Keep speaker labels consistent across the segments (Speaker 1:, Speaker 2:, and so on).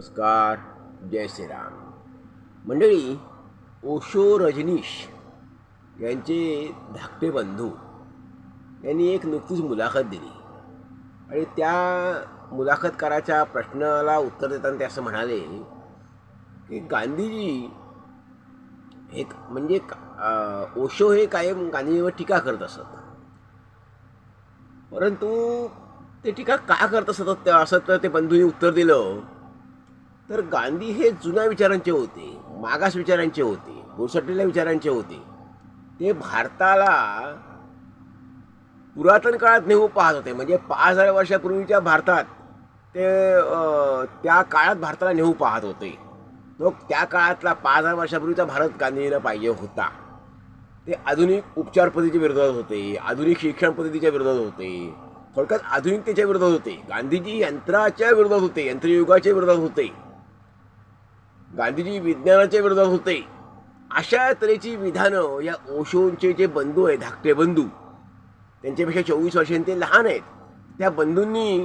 Speaker 1: नमस्कार जय श्रीराम. मंडळी ओशो रजनीश यांचे धाकटे बंधू यांनी एक नुकतीच मुलाखत दिली. आणि त्या मुलाखतकाराच्या प्रश्नाला उत्तर देताना ते असं म्हणाले की गांधीजी एक म्हणजे ओशो हे कायम गांधीजीवर टीका करत असत. परंतु ते टीका का करत असत असं तर ते बंधूंनी उत्तर दिलं. तर गांधी हे जुन्या विचारांचे होते मागास विचारांचे होते घुसटलेल्या विचारांचे होते. ते भारताला पुरातन काळात नेऊ पाहत होते. म्हणजे पाच हजार वर्षापूर्वीच्या भारतात ते त्या काळात भारताला नेऊ पाहत होते. तो त्या काळातला पाच हजार वर्षापूर्वीचा भारत गांधीजीला पाहिजे होता. ते आधुनिक उपचार पद्धतीच्या विरोधात होते आधुनिक शिक्षण पद्धतीच्या विरोधात होते थोडक्यात आधुनिकतेच्या विरोधात होते. गांधीजी यंत्राच्या विरोधात होते यंत्रयुगाच्या विरोधात होते. गांधीजी विज्ञानाच्या विरोधात होते. अशा तऱ्हेची विधानं या ओशोंचे जे बंधू आहेत धाकटे बंधू त्यांच्यापेक्षा चोवीस वर्षांनी ते लहान आहेत त्या बंधूंनी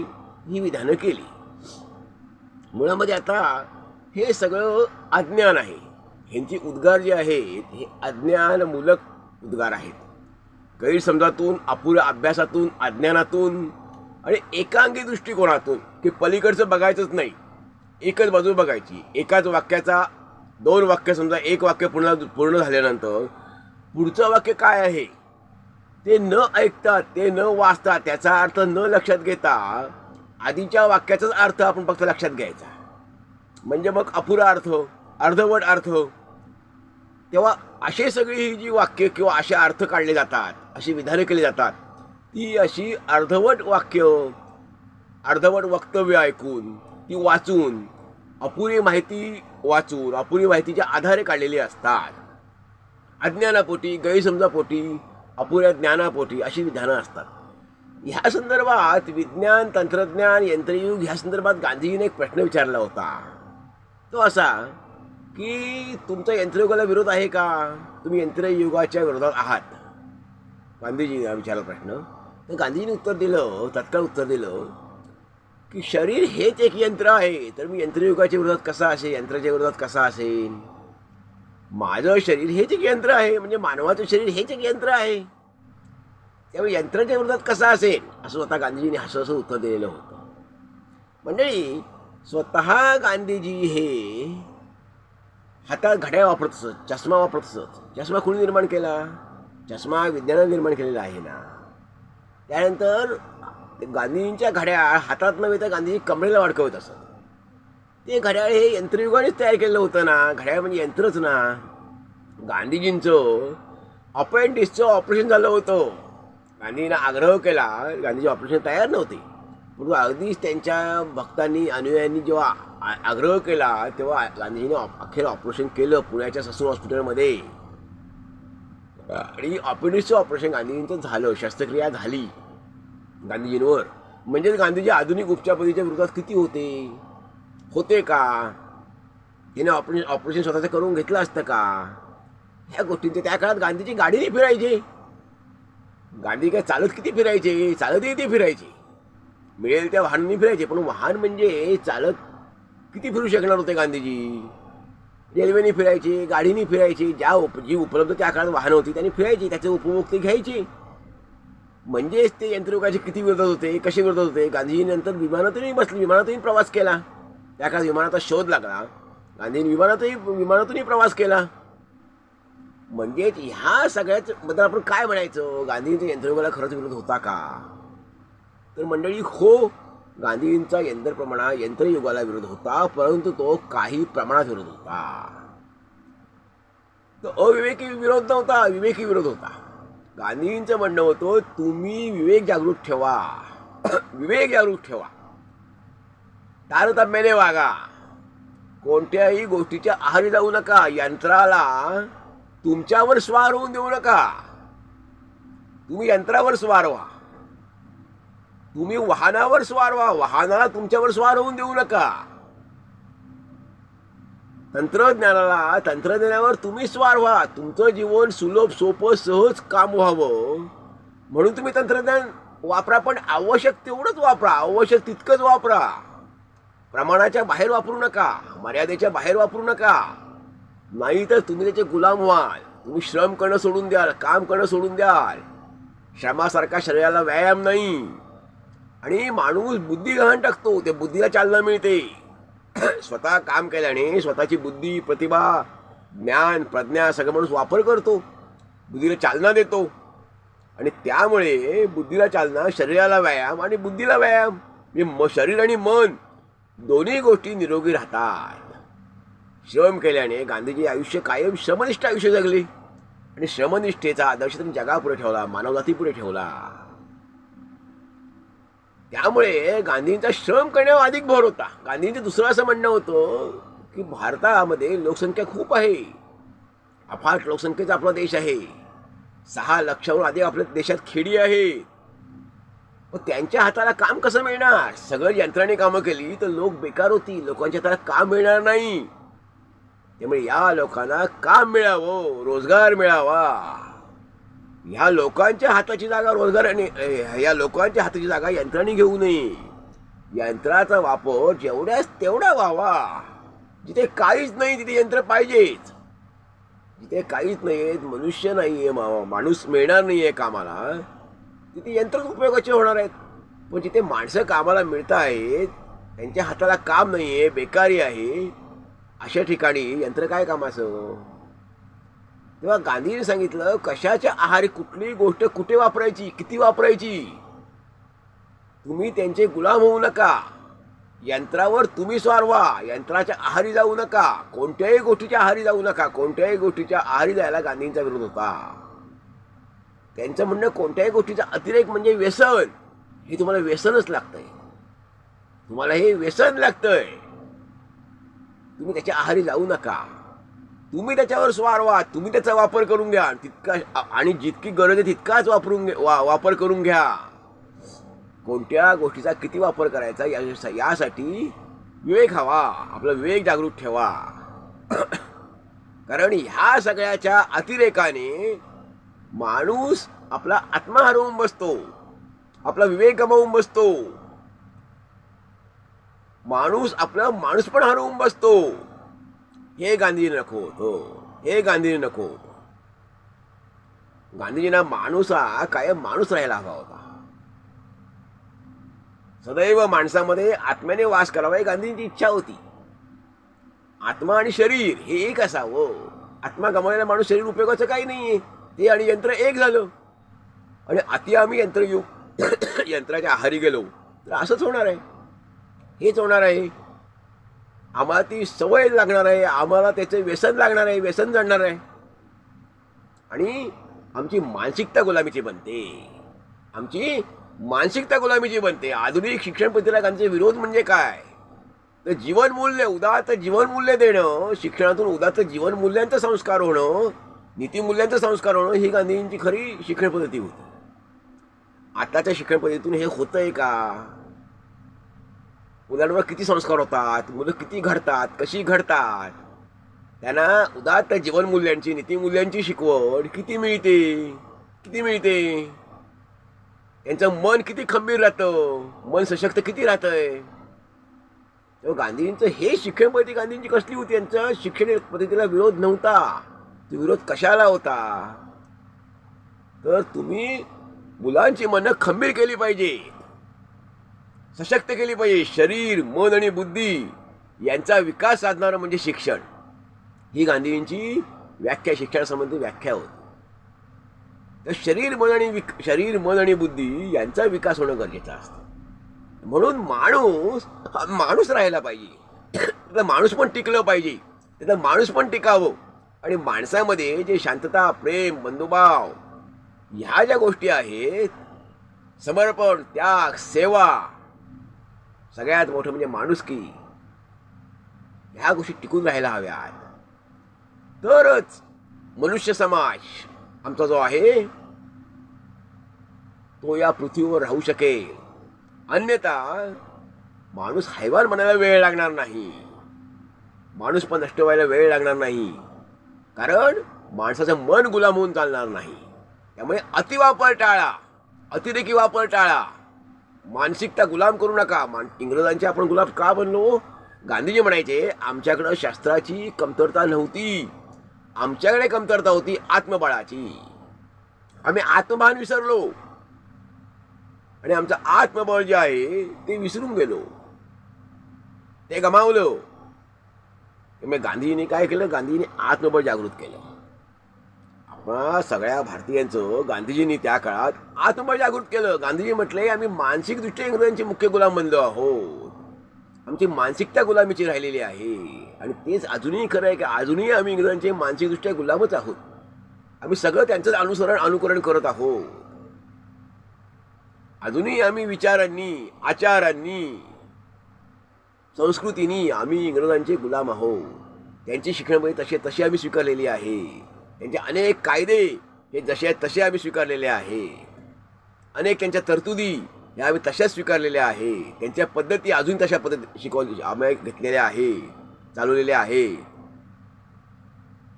Speaker 1: ही विधानं केली. मुळामध्ये आता हे सगळं अज्ञान आहे. ह्यांची उद्गार जे आहेत हे अज्ञानमूलक उद्गार आहेत. गैरसमजातून अपुऱ्या अभ्यासातून अज्ञानातून आणि एकांगी दृष्टिकोनातून की पलीकडचं बघायचंच नाही. एकच बाजू बघायची. एकाच वाक्याचा दोन वाक्य समजा एक वाक्य पूर्ण पूर्ण झाल्यानंतर पुढचं वाक्य काय आहे? ते न ऐकता ते न वाचता त्याचा अर्थ न लक्षात घेता आधीच्या वाक्याचाच अर्थ आपण फक्त लक्षात घ्यायचा. म्हणजे मग अपुरा अर्थ अर्धवट अर्थ. तेव्हा असे सगळी ही जी वाक्य किंवा असे अर्थ काढले जातात अशी विधानं केली जातात ती अशी अर्धवट वाक्य अर्धवट वक्तव्य ऐकून ती वाचून अपुरी माहिती वाचून अपुरी माहितीच्या आधारे काढलेली असतात. अज्ञानापोटी गैरसमजापोटी अपुऱ्या ज्ञानापोटी अशी विधानं असतात. ह्या संदर्भात विज्ञान तंत्रज्ञान यंत्रयुग ह्या संदर्भात गांधीजीने एक प्रश्न विचारला होता. तो असा की तुमचा यंत्रयुगाला विरोध आहे का? तुम्ही यंत्रयुगाच्या विरोधात आहात. गांधीजी विचारला प्रश्न. तर गांधीजीने उत्तर दिलं तत्काळ उत्तर दिलं की शरीर हेच एक यंत्र आहे. तर मी यंत्रयुगाच्या विरोधात कसा असेल यंत्राच्या विरोधात कसा असेल? माझं शरीर हेच एक यंत्र आहे. म्हणजे मानवाचं शरीर हेच एक यंत्र आहे. त्यामुळे यंत्राच्या विरोधात कसा असेल? असं स्वतः गांधीजींनी हसं असं उत्तर दिलेलं होतं. मंडळी स्वतः गांधीजी हे हातात घड्याळ वापरत असत चष्मा वापरत असत. चष्मा कोणी निर्माण केला? चष्मा विज्ञानाने निर्माण केलेला आहे ना? त्यानंतर ते गांधीजींच्या घड्याळ हातात नव्हे तर गांधीजी कमरेला वाढकवत असत. ते घड्याळ हे यंत्रयुगानेच तयार केलेलं होतं ना. घड्याळ म्हणजे यंत्रच ना. गांधीजींचं अपेंडिक्सचं ऑपरेशन झालं होतं. गांधीजीनं आग्रह केला. गांधीजी ऑपरेशन तयार नव्हते. परंतु अगदीच त्यांच्या भक्तांनी अनुयायांनी जेव्हा आग्रह केला तेव्हा गांधीजीने अखेर ऑपरेशन केलं पुण्याच्या ससून हॉस्पिटलमध्ये आणि अपेंडिक्सचं ऑपरेशन गांधीजींचं झालं. शस्त्रक्रिया झाली. गांधीजींवर. म्हणजेच गांधीजी आधुनिक उपचारपद्धतीच्या विरोधात किती होते? होते का? तिने ऑपरेशन ऑपरेशन स्वतःचं करून घेतलं असतं का? ह्या गोष्टींचे त्या काळात गांधीजी गाडीने फिरायचे. गांधी काय चालत किती फिरायचे? चालतही ते फिरायचे. मिळेल त्या वाहनांनी फिरायचे पण वाहन म्हणजे चालत किती फिरू शकणार होते गांधीजी? रेल्वेने फिरायचे गाडीने फिरायचे ज्या उप जी उपलब्ध त्या काळात वाहनं होती त्यांनी फिरायची त्याचे उपभोग ते घ्यायचे. म्हणजेच ते यंत्रयुगाचे किती विरोधात होते कसे विरोधात होते? गांधीजी नंतर विमानातूनही बसले विमानातूनही प्रवास केला. त्या काळात विमानाचा शोध लागला. गांधींनी विमानातही विमानातूनही प्रवास केला. म्हणजेच ह्या सगळ्याच बद्दल आपण काय म्हणायचं? गांधीजींचा यंत्रयुगाला खरंच विरोध होता का? तर मंडळी हो गांधीजींचा यंत्र प्रमाणा यंत्रयुगाला विरोध होता परंतु तो काही प्रमाणात विरोध होता. तो अविवेकी विरोध नव्हता विवेकी विरोध होता. गांधींचं म्हणणं होतं तुम्ही विवेक जागृत ठेवा. विवेक जागृत ठेवा. तारतम्याने वागा. कोणत्याही गोष्टीच्या आहारी जाऊ नका. यंत्राला तुमच्यावर स्वार होऊन देऊ नका. तुम्ही यंत्रावर स्वार व्हा. तुम्ही वाहनावर स्वार व्हा. वाहनाला तुमच्यावर स्वार होऊन देऊ नका. तंत्रज्ञानाला तंत्रज्ञानावर तुम्ही स्वार व्हा. तुमचं जीवन सुलभ सोपं सहज काम व्हावं. म्हणून तुम्ही तंत्रज्ञान वापरा पण आवश्यक तेवढंच वापरा. आवश्यक तितकंच वापरा. प्रमाणाच्या बाहेर वापरू नका. मर्यादेच्या बाहेर वापरू नका. नाही तर तुम्ही त्याचे गुलाम व्हाल. तुम्ही श्रम करणं सोडून द्याल काम करणं सोडून द्याल. श्रमासारखा शरीराला व्यायाम नाही. आणि माणूस बुद्धी गहाण टाकतो. ते बुद्धीला चालना मिळते. स्वतः काम केल्याने स्वतःची बुद्धी प्रतिभा ज्ञान प्रज्ञा सगळं माणूस वापर करतो. बुद्धीला चालना देतो. आणि त्यामुळे बुद्धीला चालना शरीराला व्यायाम आणि बुद्धीला व्यायाम म्हणजे म शरीर आणि मन दोन्ही गोष्टी निरोगी राहतात. श्रम केल्याने गांधीजी आयुष्य कायम श्रमनिष्ठ आयुष्य जगले. आणि श्रमनिष्ठेचा आदर्श त्यांनी जगापुढे ठेवला मानवजातीपुढे ठेवला. त्यामुळे गांधींचा श्रम करण्यावर अधिक भर होता. गांधींचं दुसरं असं म्हणणं होतं की भारतामध्ये लोकसंख्या खूप आहे. अफाट लोकसंख्येचा आपला देश आहे. सहा लक्षाहून अधिक आपल्या देशात खेडी आहेत. मग त्यांच्या हाताला काम कसं मिळणार? सगळं यंत्राने कामं केली तर लोक बेकार होती लोकांच्या हाताला काम मिळणार नाही. त्यामुळे या लोकांना काम मिळावं रोजगार मिळावा. ह्या लोकांच्या हाताची जागा रोजगाराने या लोकांच्या हाताची जागा यंत्राने घेऊ नये. यंत्राचा वापर जेवढ्याच तेवढा व्हावा जिथे काहीच नाही तिथे यंत्र पाहिजेच. जिथे काहीच नाही मनुष्य नाही आहे माणूस मिळणार नाही आहे कामाला तिथे यंत्र उपयोगाचे होणार आहेत? पण जिथे माणसं कामाला मिळत आहेत त्यांच्या हाताला काम नाही आहे बेकारी आहे अशा ठिकाणी यंत्र काय कामाचं? तेव्हा गांधीने सांगितलं कशाच्या आहारी कुठलीही गोष्ट कुठे वापरायची किती वापरायची? तुम्ही त्यांचे गुलाम होऊ नका. यंत्रावर तुम्ही स्वार व्हा यंत्राच्या आहारी जाऊ नका. कोणत्याही गोष्टीच्या आहारी जाऊ नका. कोणत्याही गोष्टीच्या आहारी जायला गांधींचा विरोध होता. त्यांचं म्हणणं कोणत्याही गोष्टीचा अतिरेक म्हणजे व्यसन. हे तुम्हाला व्यसनच लागतंय. तुम्हाला हे व्यसन लागतंय. तुम्ही त्याच्या आहारी जाऊ नका. तुम्ही त्याच्यावर स्वार व्हा तुम्ही त्याचा वापर करून घ्या. तितका आणि जितकी गरज आहे तितकाच वापरून वा वापर करून घ्या. कोणत्या गोष्टीचा किती वापर करायचा या- यासाठी विवेक हवा आपला विवेक जागृत ठेवा. कारण ह्या सगळ्याच्या अतिरेकाने माणूस आपला आत्मा हरवून बसतो आपला विवेक गमावून बसतो. माणूस आपला माणूस पण हरवून बसतो. हे गांधीजी नको होतो हे गांधीजी नको होतो गांधीजींना माणूस हा कायम माणूस राहायला हवा होता सदैव माणसामध्ये आत्म्याने वास करावा ही गांधींची इच्छा होती आत्मा आणि शरीर हे एक असावं आत्मा गमावलेला माणूस शरीर उपयोगाचं काही नाहीये ते आणि यंत्र एक झालं आणि अति आम्ही यंत्र येऊ यंत्राच्या आहारी गेलो तर असंच होणार आहे हेच होणार आहे आम्हाला ती सवय लागणार आहे आम्हाला त्याचं व्यसन लागणार आहे व्यसन जाणणार आहे. आणि आमची मानसिकता गुलामीची बनते. आमची मानसिकता गुलामीची बनते. आधुनिक शिक्षण पद्धतीला त्यांचे विरोध म्हणजे काय? तर जीवनमूल्य उदात्त जीवनमूल्य देणं शिक्षणातून उदात्त जीवनमूल्यांचा संस्कार होणं नीतिमूल्यांचा संस्कार होणं ही गांधींची खरी शिक्षण पद्धती होती. आताच्या शिक्षण पद्धतीतून हे होतंय का? मुलांवर किती संस्कार होतात मुलं किती घडतात कशी घडतात? त्यांना उदात्त जीवनमूल्यांची नीतिमूल्यांची शिकवण किती मिळते? किती मिळते? त्यांचं मन किती खंबीर राहतं? मन सशक्त किती राहतंय? तेव्हा गांधींचं हे शिक्षण पद्धती गांधींची कसली होती? त्यांचा शिक्षण पद्धतीला विरोध नव्हता. तो विरोध कशाला होता? तर तुम्ही मुलांची मनं खंबीर केली पाहिजे. सशक्त केली पाहिजे. शरीर मन आणि बुद्धी यांचा विकास साधणारं म्हणजे शिक्षण. ही गांधींची व्याख्या शिक्षणासंबंधी व्याख्या होती. तर शरीर मन आणि विक शरीर मन आणि बुद्धी यांचा विकास होणं गरजेचं असतं. म्हणून माणूस हा माणूस राहायला पाहिजे. तर माणूस पण टिकलं पाहिजे. त्यातला माणूस पण टिकावं. आणि माणसामध्ये जे शांतता प्रेम बंधुभाव ह्या ज्या गोष्टी आहेत समर्पण त्याग सेवा सगळ्यात मोठं म्हणजे माणुसकी ह्या गोष्टी टिकून राहायला हव्यात. तरच मनुष्य समाज आमचा जो आहे तो या पृथ्वीवर राहू शकेल. अन्यथा माणूस हैवान म्हणायला वेळ लागणार नाही. माणूस पण नष्ट व्हायला वेळ लागणार नाही. कारण माणसाचं मन गुलाम होऊन चालणार नाही. त्यामुळे अतिवापर टाळा अतिरेकी वापर टाळा. मानसिकता गुलाम करू नका. मान इंग्रजांचे आपण गुलाम का बनलो? गांधीजी म्हणायचे आमच्याकडं शास्त्राची कमतरता नव्हती. आमच्याकडे कमतरता होती आत्मबळाची. आम्ही आत्मभान विसरलो. आणि आमचं आत्मबळ जे आहे ते विसरून गेलो. ते गमावलं. त्यामुळे गांधीजीने काय केलं? गांधीजीने आत्मबळ जागृत केलं. आपणा सगळ्या भारतीयांचं गांधीजींनी त्या काळात आत्मजागृत केलं. गांधीजी म्हटले आम्ही मानसिकदृष्ट्या इंग्रजांचे मुख्य गुलाम बनलो आहोत. आमची मानसिकता गुलामीची राहिलेली आहे. आणि तेच अजूनही खरं आहे की अजूनही आम्ही इंग्रजांचे मानसिकदृष्ट्या गुलामच आहोत. आम्ही सगळं त्यांचंच अनुसरण अनुकरण करत आहोत. अजूनही आम्ही विचारांनी आचारांनी संस्कृतीनी आम्ही इंग्रजांचे गुलाम आहोत. त्यांची शिक्षणामध्ये म्हणजे तसे तसे आम्ही स्वीकारलेली आहे. त्यांचे अनेक कायदे हे जसे आहेत तसे आम्ही स्वीकारलेले आहे. अनेक त्यांच्या तरतुदी ह्या आम्ही तशाच स्वीकारलेल्या आहे. त्यांच्या पद्धती अजून तशा पद्धती शिकवली आम्ही घेतलेल्या आहे चालवलेल्या आहे.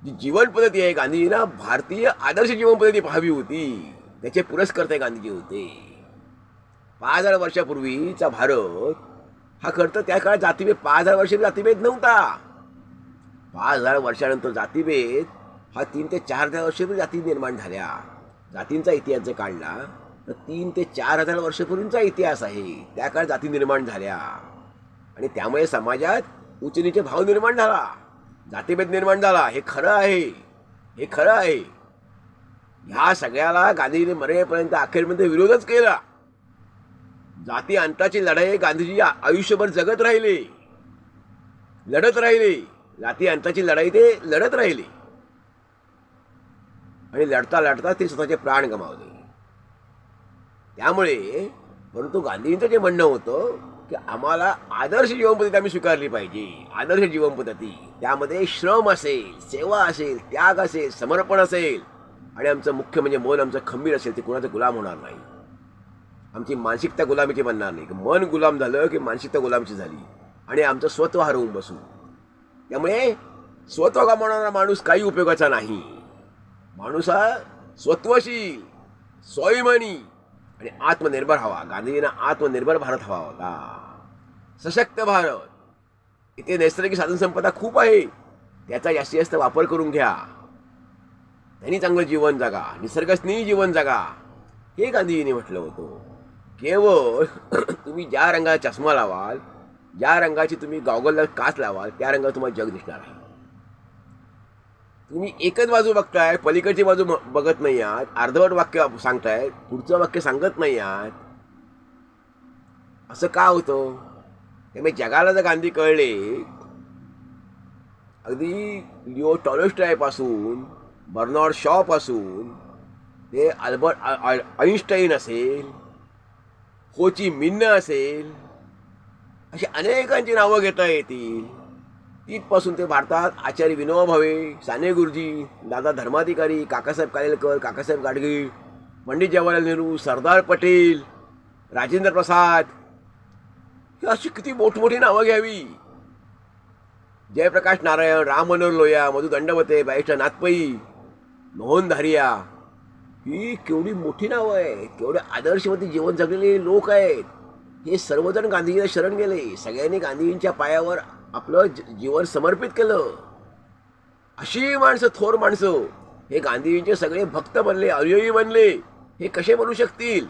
Speaker 1: जी जीवन पद्धती आहे गांधीजींना भारतीय आदर्श जीवन पद्धती पाहावी होती. त्याचे पुरस्कर्ते गांधीजी होते. पाच हजार वर्षापूर्वीचा भारत हा खरं तर त्या काळात जातीभेद पाच हजार वर्ष जातीभेद नव्हता. पाच हजार वर्षानंतर जातीभेद हा तीन ते चार हजार वर्षापूर्वी जाती निर्माण झाल्या. जातींचा इतिहास जर काढला तर तीन ते चार हजार वर्षापूर्वींचा इतिहास आहे. त्या काळात जाती निर्माण झाल्या. आणि त्यामुळे समाजात उचनीचे भाव निर्माण झाला. जातीभेद निर्माण झाला. हे खरं आहे. हे खरं आहे. ह्या सगळ्याला गांधीजीने मरेपर्यंत अखेरमध्ये विरोधच केला. जाती अंताची लढाई गांधीजी आयुष्यभर जगत राहिले. लढत राहिले. जाती अंताची लढाई ते लढत राहिले. आणि लढता लढता ते स्वतःचे प्राण गमावले. त्यामुळे परंतु गांधीजींचं जे म्हणणं होतं की आम्हाला आदर्श जीवनपद्धती आम्ही स्वीकारली पाहिजे आदर्श जीवनपद्धती त्यामध्ये श्रम असेल सेवा असेल त्याग असेल समर्पण असेल आणि आमचं मुख्य म्हणजे मन आमचं खंबीर असेल ते कुणाचं गुलाम होणार नाही. आमची मानसिकता गुलामीची बनणार नाही. मन गुलाम झालं की मानसिकता गुलामीची झाली आणि आमचं स्वत्व हरवून बसू. त्यामुळे स्वत्व गमावणारा माणूस काही उपयोगाचा नाही. माणूस हा स्वत्वशील स्वाभिमानी आणि आत्मनिर्भर हवा. गांधीजींना आत्मनिर्भर भारत हवा होता. सशक्त भारत. इथे नैसर्गिक साधनसंपदा खूप आहे. त्याचा जास्तीत जास्त वापर करून घ्या. त्यांनी चांगलं जीवन जगा. निसर्गस्नेही जीवन जगा. हे गांधीजींनी म्हटलं होतं. केवळ तुम्ही ज्या रंगाचा चष्मा लावाल ज्या रंगाची तुम्ही गॉगलला काच लावाल त्या रंगात तुम्हाला जग दिसणार आहे. तुम्ही एकच बाजू बघताय पलीकडची बाजू बघत नाही आहात अर्धवट वाक्य सांगताय पुढचं वाक्य सांगत नाही आहात. असं का होतं? त्यामुळे जगाला जर गांधी कळले अगदी लिओ टॉलोस्टायपासून बर्नॉर्ड शॉपासून ते अल्बर्ट आईन्स्टाईन असेल होची मिन्न असेल अशी अनेकांची नावं घेता येतील. इथपासून ते भारतात आचार्य विनोबा भावे साने गुरुजी दादा धर्माधिकारी काकासाहेब कालेलकर काकासाहेब गाडगे पंडित जवाहरलाल नेहरू सरदार पटेल राजेंद्र प्रसाद. ही अशी किती मोठमोठी नावं घ्यावी. जयप्रकाश नारायण राम मनोहर लोया मधु दंडवते बाईष्ठा नाथपई मोहन धारिया. ही केवढी मोठी नावं आहेत. केवढे आदर्शवती जीवन जगलेले लोक आहेत. हे सर्वजण गांधीजीला शरण गेले. सगळ्यांनी गांधीजींच्या पायावर आपलं जीवन समर्पित केलं. अशी माणसं थोर माणसं. हे गांधीजींचे सगळे भक्त बनले अनुयायी बनले. हे कसे बनू शकतील?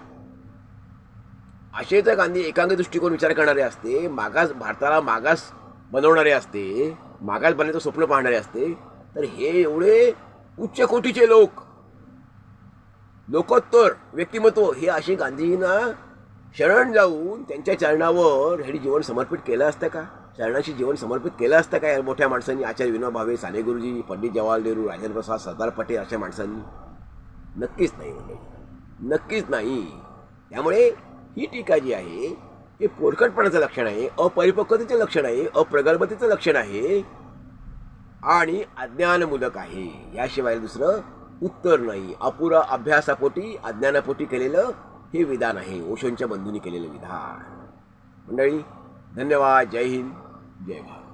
Speaker 1: असे जर गांधी एकांगी दृष्टिकोन विचार करणारे असते मागास भारताला मागास बनवणारे असते मागास बनण्याचं स्वप्न पाहणारे असते तर हे एवढे उच्च कोटीचे लोक लोकोत्तर व्यक्तिमत्व हे असे गांधीजींना शरण जाऊन त्यांच्या चरणावर हे जीवन समर्पित केलं असतं का? चरणाशी जीवन समर्पित केलं असतं का या मोठ्या माणसांनी आचार्य विनोबा भावे साने गुरुजी पंडित जवाहरलाल नेहरू राजेंद्र प्रसाद सरदार पटेल अशा माणसांनी. नक्कीच नाही. नक्कीच नाही. त्यामुळे ही टीका जी आहे हे पोरकटपणाचं लक्षण आहे अपरिपक्वतेचं लक्षण आहे अप्रगल्भतेचं लक्षण आहे आणि अज्ञानमूलक आहे. याशिवाय दुसरं उत्तर नाही. अपुरा अभ्यासापोटी अज्ञानापोटी केलेलं हे विधान आहे. ओशोंच्या बंधूंनी केलेलं विधान. मंडळी धन्यवाद. जय हिंद. जय भारत